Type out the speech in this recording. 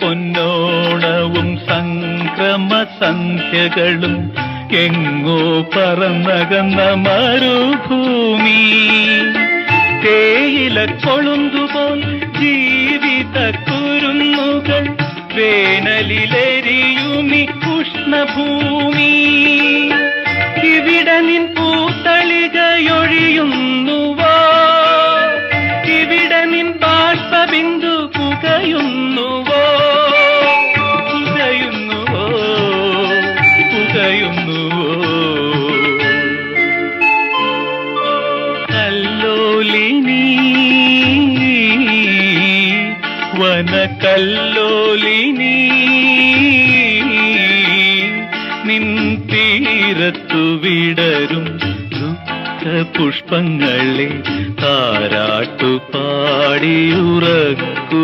പൊന്നോണവും സംക്രമ സംഖ്യകളും എങ്ങോ പറന്നകന്ന മരുഭൂമി. തേയില കൊളുന്തുപോൽ ജീവിത കുരുന്നുകൾ വേനലിലെരിയുമി ഉഷ്ണഭൂമി ബാഷ്പബിന്ദു പുകയുന്നുവോ? പുകയുന്നുവോ? പുകയുന്നുവോ? കല്ലോലിനി വനകല്ലോലിനി നിൻ തീരത്തു വിടരും. പുഷ്പങ്ങളെ താരാട്ടു പാടിയുറക്കൂ